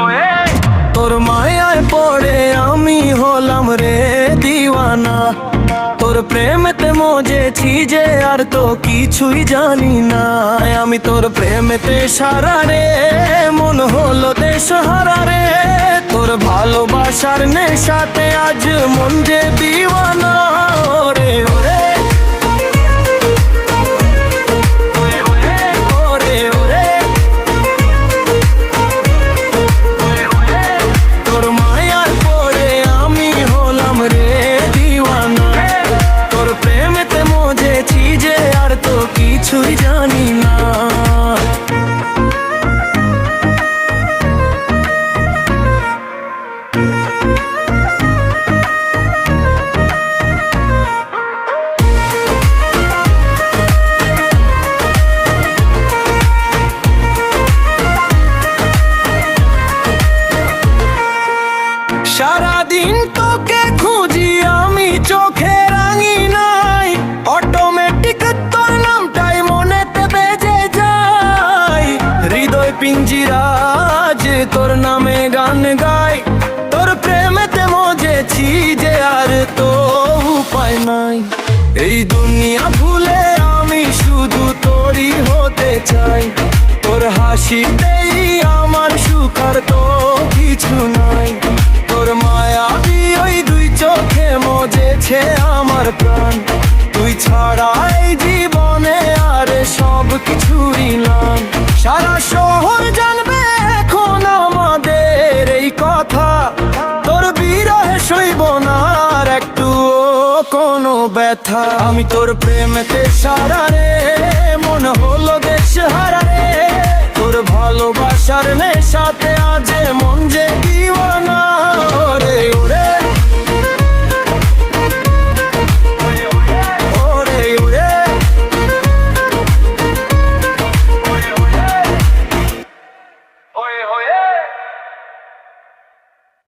হয়ে তোর মায়ায় পড়ে আমি হলাম রে দিওয়ানা। তোর প্রেমেতে মজেছি যে আর তো কিছুই জানি না। আমি তোর প্রেমেতে সারা রে, মন হলো দেশ হারা রে। তোর ভালোবাসার নেশাতে আজ মন যে দিওয়ানা রে সারাদিন তোকে খুঁজি আমি চোখে রাঙি নাই অটোমেটিক তোর নামটাই মনেতে বেজে যায়। হৃদয় পিঞ্জিরাজ, তোর নামে গান গাই। তোর প্রেমেতে মজেছি যে আর তো উপায় নাই। এই দুনিয়া ভুলে আমি শুধু তোরই হতে চাই। তোর হাসিতেই আমার সুখ আর তো কিছু নাই। আমার প্রাণ। তুই ছাড়াই জীবনে আরে সব কিছুই নাম। সারা শহর জানবে এখন আমাদের এই কথা। তোর বিরহে শৈব না আর একটু কোনো ব্যথা। আমি তোর প্রেমেতে সারা রে, মন হলো দেশ হারা রে। তোর ভালোবাসার নেশাতে আজে মন যে দিওয়ানা